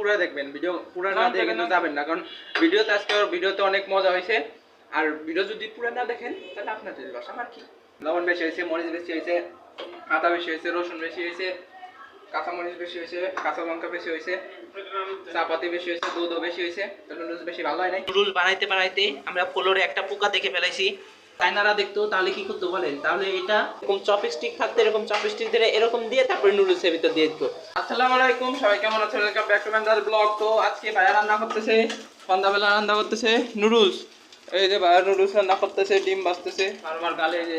পুরো দেখবেন ভিডিও পুরো না দেখে কিন্তু যাবেন না কারণ ভিডিওতে আজকে ভিডিওতে অনেক মজা হয়েছে। আর ভিডিও যদি পুরো না দেখেন তাহলে আপনাদের লস আমার কি? লবণ বেশি হয়েছে মরিচ বেশি হয়েছে আদা বেশি হয়েছে রসুন বেশি হয়েছে কাঁচা মরিচ বেশি হয়েছে কাঁচা লঙ্কা বেশি হয়েছে চাপাতি বেশি হয়েছে দুধও বেশি হয়েছে নুডলস বেশি ভালো হয় নাই। নুডলস বানাইতে বানাইতে আমরা ফ্লোরে একটা পোকা দেখে ফেলাইছি। চাইনারা দেখতো তাহলে কি করতো বলেন? তাহলে এটা এরকম চপস্টিক থাকতো এরকম চপস্টিক দিয়ে এরকম দিয়ে তারপরে নুডলসের ভিতর দিয়ে দিত। আসসালামু আলাইকুম সবাই কেমন আছেন? Welcome back to my blog তো আজকে ভাইয়া রান্না করতেছে সন্ধ্যাবেলা রান্না করতেছে নুডলস এই যে ভাইয়া নুডলস রান্না করতেছে ডিম বাজতেছে আর আমার গালে এই যে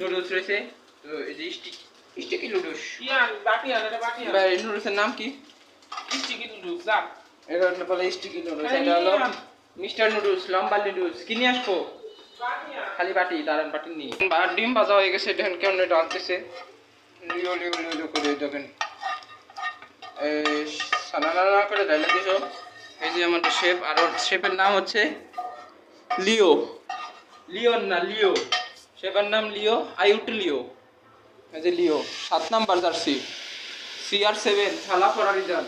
নুডলস রয়েছে তো এই যে স্টিক স্টিকি নুডলস ইয়ান বাকি আছে এটা বাকি ভাই নুডলসের নাম কি? স্টিকি নুডলস যা এটা হলো বলে স্টিকি নুডলস হ্যাঁ, এটা হলো মিস্টার নুডলস লম্বা নুডলস কি নিয়ে আসব? খালি বাটি দাঁড়ান বাটি নিয়ে। আর ডিম ভাজা হয়ে গেছে, দেখেন কেমন আনতেছে লিও লিও লিও করে দেখেন। সানানা করে ডাইলে দিছ এই যে আমাদের শেফ, আর ওর শেফের নাম হচ্ছে লিও। লিওন না, লিও। শেফের নাম লিও, আইউট লিও। এই যে লিও, সাত number jersey. CR seven, Thala Ferrari যান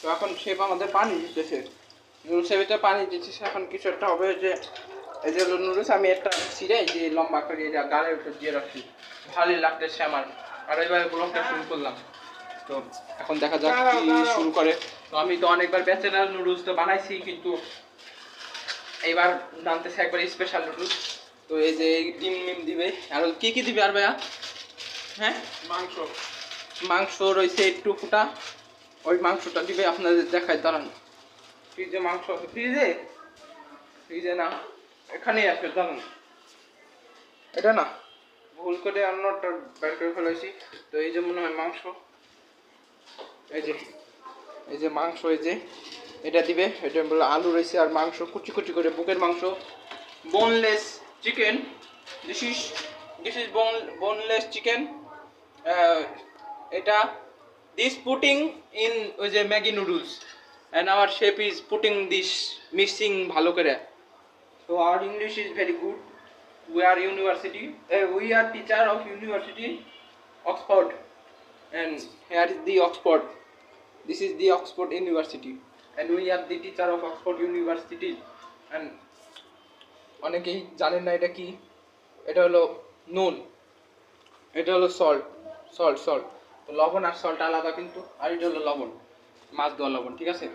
তো এখন শেফ আমাদের পানি দিতেছে। নুডলস ভিতরে পানি দিচ্ছিস এখন কিছু একটা হবে যে এই যে নুডলস আমি একটা ছিঁড়ে এই যে লম্বা করে এটা গালে উঠে দিয়ে রাখছি ভালোই লাগতেছে আমার। আর এবার ব্লগটা শুরু করলাম। তো এখন দেখা যাক কি শুরু করে। তো আমি তো অনেকবার ব্যাচেলার নুডলস তো বানাইছি কিন্তু এইবার জানতেছে একবার স্পেশাল নুডলস। তো এই যে ডিম মিম দিবে। আর কি কি দিবে আর ভাইয়া? হ্যাঁ? মাংস। মাংস রয়েছে একটু ফুটা। ওই মাংসটা দিবে আপনাদের দেখায় দাঁড়ান। ফ্রিজে মাংস ফ্রিজে? ফ্রিজে না। এখানেই আছে দাঁড়ান এটা না, ভুল করে অন্যটা বের করে ফেলেছি। তো এই যে মনে হয় মাংস। এই যে এই যে মাংস, এই যে, এটা দিবে। এটা বলে আলু রয়েছে আর মাংস, কুচি কুচি করে, বুকের মাংস। Boneless chicken this is this is bone boneless chicken এটা দিস পুটিং ইন ওই যে Maggi noodles and our shape is putting this mixing ভালো করে। তো our English is very good we are university we are teacher of university Oxford and here is the Oxford this is the Oxford university and we are the teacher of Oxford university and অনেকেই জানেন না এটা কি? এটা হলো নুন। এটা হলো সল্ট সল্ট সল্ট তো লবণ আর সল্ট আলাদা কিন্তু, আর এটা হলো লবণ। মাছ দেওয়া লবণ, ঠিক আছে?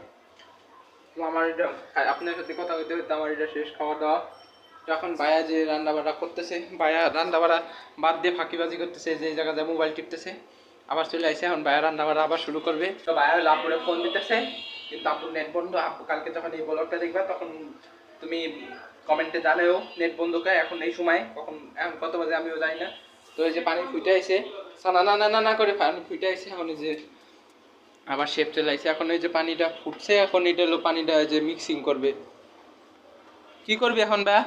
তো আমার এটা আপনার সাথে কথা বলতে বলতে আমার এটা শেষ খাওয়া দাওয়া। এখন বায়া যে রান্না বান্না করতেছে বায়া রান্না বাড়া বাদ দিয়ে ফাঁকিবাজি করতেছে, যে জায়গায় মোবাইল টিপতেছে, আবার চলে আসে এখন বায়া রান্না বাড়া আবার শুরু করবে। তো বায়া হলো আপুরে ফোন দিতেছে, কিন্তু আপুর নেট বন্ধ। আপু কালকে যখন এই ব্লগটা দেখবা, তখন তুমি কমেন্টে জানাও নেট বন্ধ করে এখন এই সময়, কখন, এখন কত বাজে আমিও জানি না। তো এই যে পানি আইছে সানা না না না না করে পানি ফুটে আইছে, এখন যে আবার শেপ চলে আইছে এখন ওই যে পানিটা ফুটছে এখন এটা হলো পানিটা যে মিক্সিং করবে। কি করবি এখন বা?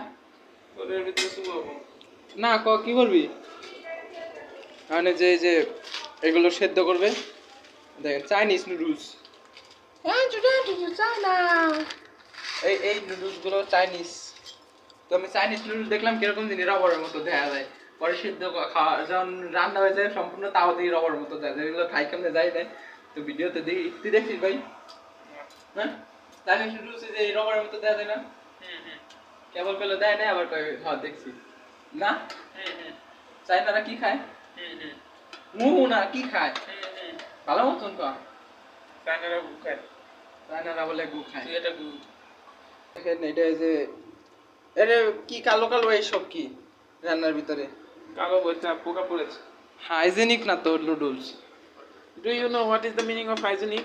ওদের ভিতরে শুকাবো না ক কি করবি? মানে যে এই যে এগুলো সেদ্ধ করবে। দেখেন চাইনিজ নুডলস এই এই নুডলসগুলো চাইনিজ তো আমি চাইনিজ নুডলস দেখলাম কীরকম জিনিস রবারের মতো দেখা যায়। পরে সিদ্ধ খাওয়া যখন রান্না হয়ে যায় সম্পূর্ণ তাও দিয়ে রবারের মতো যায়। যেগুলো খাই কেমনে যায় না। তো ভিডিওতে দেখি। তুই দেখছিস ভাই? হ্যাঁ? চাইনিজ নুডলস যে রবারের মতো যায় না? হুম হুম কেবল পেলে দেয় না আবার কয় হ্যাঁ দেখছি। না? চাইনারা কি খায়? না কি খায়? হুম ভালো মতন চাইনারা খায়। চাইনারা বলে গু খায়। এটা গু- দেখেন এটা যে এটা কি কালো কালো এইসব কি? রান্নার ভিতরে। কালো বইটা পোকা পড়েছে। হাইজেনিক না তো noodles? Do you know what is the meaning of hygienic?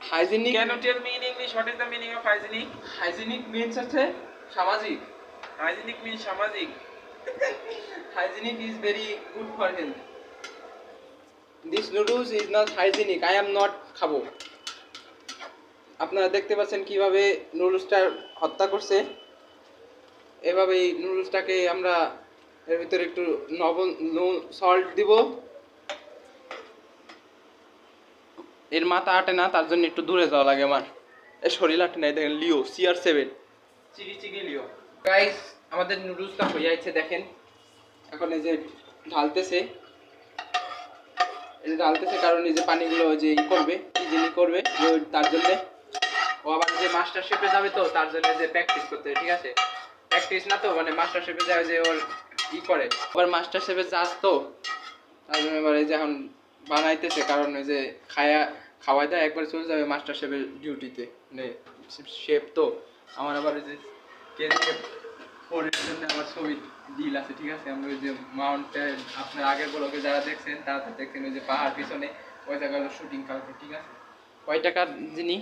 Hygienic Can you tell me in English what is the meaning of hygienic? Hygienic means হচ্ছে সামাজিক Hygienic means সামাজিক hygienic is very good for health this noodles is not hygienic i am not খাব আপনারা দেখতে পাচ্ছেন কীভাবে নুডলসটা হত্যা করছে এভাবে এই নুডলসটাকে আমরা এর ভিতরে একটু লবণ সল্ট দিব এর মাথা আটে না, তার জন্য একটু দূরে যাওয়া লাগে আমার। এর শরীর আটে না দেখেন, লিও সিআর সেভেন চিকি চিকি লিও। গাইস আমাদের নুডলসটা হয়ে যাচ্ছে, দেখেন। এখন এই যে ঢালতেছে। এটা ঢালতেছে কারণ এই যে পানিগুলো যে ই করবে, কি যিনি করবে তার জন্য। ও আবার যে মাস্টার শেপে যাবে তো, তার জন্য যে প্র্যাকটিস করতে ঠিক আছে? প্র্যাকটিস না তো মানে মাস্টার শেপে যাবে যে ওর ই করে। আবার মাস্টার শেপে যাস তো, তার জন্য এবার এই যে এখন বানাইতেছে কারণ ওই যে খায়া খাওয়াই দেয় একবার চলে যাবে মাস্টার শেপের ডিউটিতে মানে শেপ তো আমার আবার ওই যে ফোরের জন্য আমার ছবি ডিল আছে ঠিক আছে? আমরা ওই যে মাউন্টেন আপনার আগের ব্লগে যারা দেখছেন তারা তো দেখছেন ওই যে পাহাড় পিছনে ওই জায়গায় শুটিং কালকে ঠিক আছে? কয় টাকার যিনি?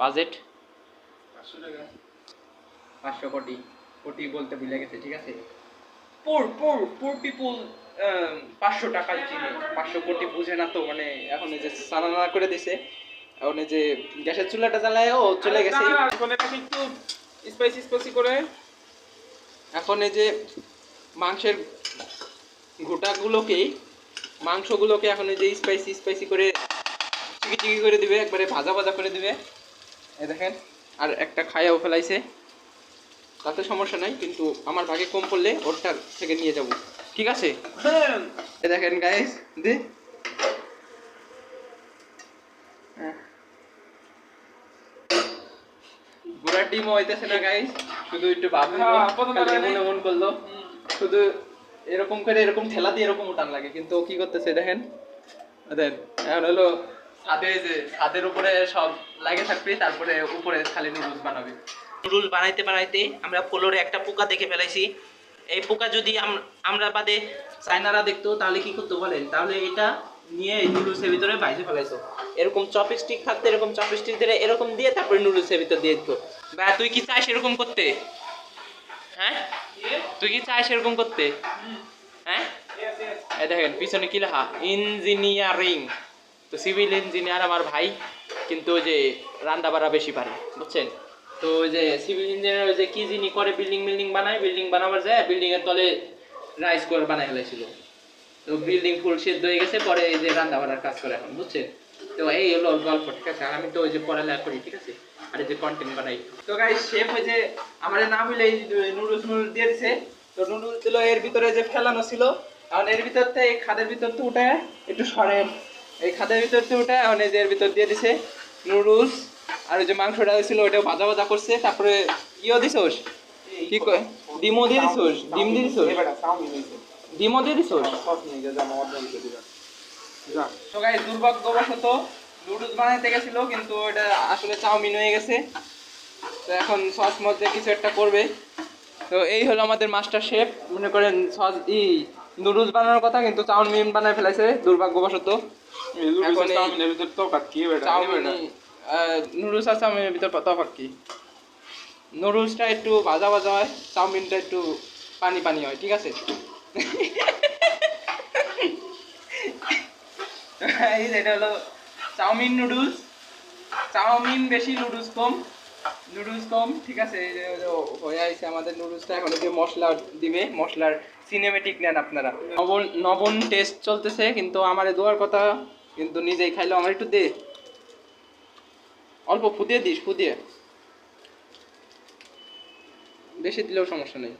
বাজেট পাঁচশো টাকা। পাঁচশো কোটি। কোটি বলতে ভুলে গেছে ঠিক আছে? পুর পুর পুর পিপুল পাঁচশো টাকায় চিনি পাঁচশো কোটি বুঝে না তো মানে এখন এই যে সানানা করে দিছে। এখন যে গ্যাসের চুলাটা জ্বালায় ও চলে গেছে। এখন এটাকে একটু স্পাইসি স্পাইসি করে। এখন এই যে মাংসের গোটাগুলোকে মাংসগুলোকে এখন এই যে স্পাইসি স্পাইসি করে চিকি চিকি করে দিবে একবারে ভাজা ভাজা করে দিবে। এই দেখেন আর একটা খায়াও ফেলাইছে। তাতে সমস্যা নাই কিন্তু আমার ভাগে কম পড়লে ওরটার থেকে নিয়ে যাব। ঠিক আছে? দেখেন গাইস দে। হ্যাঁ। পুরা হইতেছে না গাইস শুধু একটু হ্যাঁ, মানে- মনে মন করল। শুধু এরকম করে এরকম ঠেলা দিয়ে এরকম উঠান লাগে কিন্তু কি করতেছে দেখেন? দেখেন এখন হলো ছাদে যে ছাদের উপরে সব লাগে থাকবে, তারপরে উপরে খালি নুডলস বানাবে। নুডলস বানাইতে বানাইতে আমরা ফ্লোরে একটা পোকা দেখে ফেলাইছি। এই পোকা যদি আমরা বাদে চাইনারা দেখতো, তাহলে কি করতো বলেন? তাহলে এটা নিয়ে নুডলসের ভিতরে বাইরে ফেলাইছো এরকম চপস্টিক থাকতো, এরকম চপস্টিক দিয়ে এরকম দিয়ে তারপরে নুডলসের ভিতর দিয়ে দিত। বা তুই কি চাস এরকম করতে? হ্যাঁ? তুই কি চাস এরকম করতে? হ্যাঁ? দেখেন, পিছনে কি লেখা? ইঞ্জিনিয়ারিং। তো সিভিল ইঞ্জিনিয়ার আমার ভাই, কিন্তু ওই যে রান্না বাড়া বেশি পারে, বুঝছেন? তো ওই যে সিভিল ইঞ্জিনিয়ার ওই যে কি যিনি করে বিল্ডিং বিল্ডিং বানায় বিল্ডিং বানাবার যায় বিল্ডিং এর তলে রাইস করে বানাই ফেলেছিল তো বিল্ডিং ফুল সিদ্ধ হয়ে গেছে, পরে এই যে রান্না বাড়ার কাজ করে এখন, বুঝছেন? তো এই হলো গল্প ঠিক আছে? আর আমি তো ওই যে পড়ালেখা করি, ঠিক আছে? আর এই যে কন্টেন্ট বানাই। তো গাইস শেফ ওই যে আমার না হইলে নুডলস নুডলস দিয়ে দিছে। তো নুডলস ছিল এর ভিতরে যে ফেলানো ছিল, কারণ এর ভিতর থেকে খাদের ভিতর তো উঠে একটু সরেন। এই খাদের ভিতর তো এই যে এর ভিতর দিয়ে দিছে নুডলস আর ওই যে মাংসটা ছিল ওটাও ভাজা ভাজা করছে তারপরে ইও দিছোস? কি কয়? ডিমও দিয়ে দিছোস? ডিম দিয়ে দিছোস? ডিমও দিয়ে দিছোস? তো গাইস দুর্ভাগ্যবশত নুডলস বানাইতে গেছিল কিন্তু এটা আসলে চাউমিন হয়ে গেছে। তো এখন সস মধ্যে কিছু একটা করবে। তো এই হলো আমাদের মাস্টার শেফ। মনে করেন সস ই নুডলস বানানোর কথা কিন্তু চাউমিন বানায় ফেলেছে দুর্ভাগ্যবশত। নুডলস আর চাউমিনের ভিতর তফাৎ কি? নুডলসটা একটু ভাজা ভাজা হয় চাউমিনটা একটু পানি পানি হয় ঠিক আছে? এটা হলো chow mein noodles. Chow mein বেশি নুডলস কম। নুডলস কম, ঠিক আছে, এই যে হয়ে আছে আমাদের নুডলসটা, এখন যে মশলা দিবে মশলার সিনেমেটিক নেন আপনারা। নবন নবন টেস্ট চলতেছে, কিন্তু আমারে দেওয়ার কথা, কিন্তু নিজেই খাইলো, আমার একটু দে। অল্প ফুদিয়ে দিস, ফুদিয়ে। বেশি দিলেও সমস্যা নেই।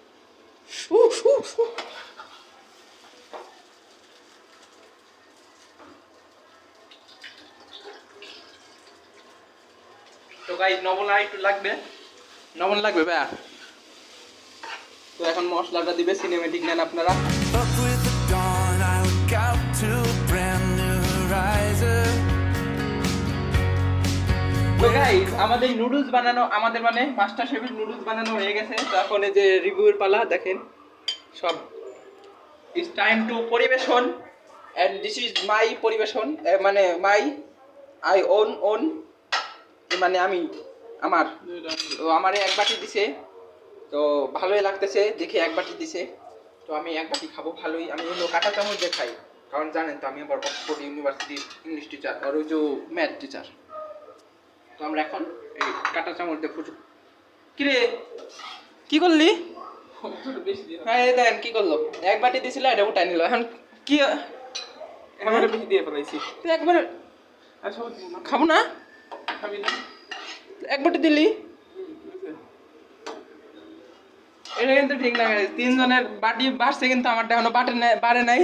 আর একটু লাগবে? লাগবে ভাইয়া? তো এখন মশলাটা দিবে সিনেমেটিক নেন আপনারা। আমাদের নুডলস বানানো আমাদের মানে মাস্টার শেফের নুডলস বানানো হয়ে গেছে। তো এখন এই যে রিভিউর পালা দেখেন। সব ইটস টাইম টু পরিবেশন। অ্যান্ড দিস ইজ মাই পরিবেশন মানে মাই আই ওন ওন মানে আমি আমার। তো আমার এক বাটি দিছে। তো ভালোই লাগতেছে দেখে এক বাটি দিছে। তো আমি এক বাটি খাব ভালোই। আমি হলো কাঁটা চামচ দিয়ে খাই। কারণ জানেন তো আমি আবার অক্সফোর্ড ইউনিভার্সিটির ইংলিশ টিচার আর ওই যে ম্যাথ টিচার তো আমরা এখন এই কাঁটা চামচ দিয়ে ফুটু কিরে? কি করলি? বেশি হ্যাঁ এই দেন কি করল? এক বাটি দিছিল এটা উঠাই নিল। এখন কি এখন বেশি দিয়ে ফেলাইছি। একবার না খাব না? খাবি না? এক বাটি দিলি? এটা কিন্তু ঠিক না তিনজনের বাটি বাড়ছে কিন্তু আমারটা এখনও বাটে বাড়ে নাই।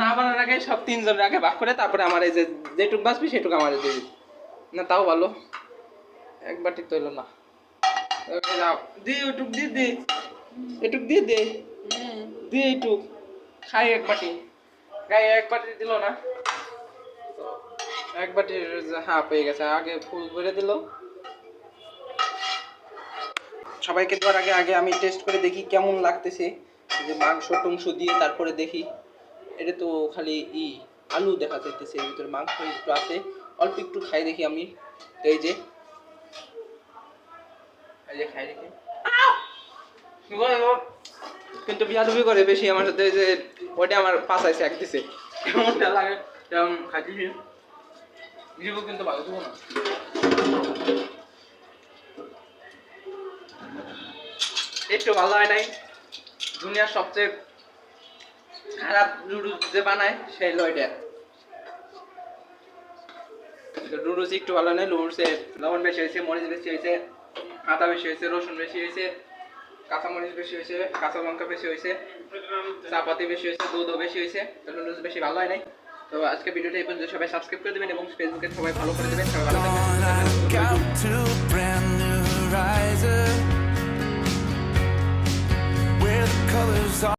না বাড়ার আগে সব তিনজনের আগে ভাগ করে তারপরে আমার এই যে যেটুক বাঁচবি সেটুকু আমার দিবি। না তাও ভালো। এক বাটি তো না। দি ওটুক দি দে। এটুক দিয়ে দে। দিয়ে এইটুক। খাই এক বাটি। গায়ে এক বাটি দিল না। এক বাটির হাফ হয়ে গেছে। আগে ফুল করে দিল। সবাইকে দেওয়ার আগে আগে আমি টেস্ট করে দেখি কেমন লাগতেছে। যে মাংস টংস দিয়ে তারপরে দেখি। এটা তো খালি ই আলু দেখা যাইতেছে এর ভিতরে মাংস একটু আছে। অল্প একটু খাই দেখি আমি। তো এই যে এই যে খাই দেখি। কিন্তু বিয়াদবি করে বেশি আমার সাথে যে ওটা আমার পাশাইছে এক দিছে। কেমনটা লাগে? তেমন খাইছি দিব কিন্তু ভালো দিব না একটু ভালো হয় নাই। দুনিয়ার সবচেয়ে খারাপ নুডলস যে বানায়, সেই লয়টা। নুডলস একটু ভালো নুডলসে লবণ বেশি হয়েছে, মরিচ বেশি হয়েছে, আদা বেশি হয়েছে, রসুন বেশি হয়েছে কাঁচা মরিচ বেশি হয়েছে কাঁচা লঙ্কা বেশি হয়েছে, চাপাতি বেশি হয়েছে, দুধও বেশি হয়েছে নুডলস বেশি ভালো হয় নাই। তো আজকে ভিডিওটা এই পর্যন্ত। সবাই সাবস্ক্রাইব করে দেবেন এবং ফেসবুকে সবাই ভালো করে দেবেন। সবাই ভালো থাকবেন।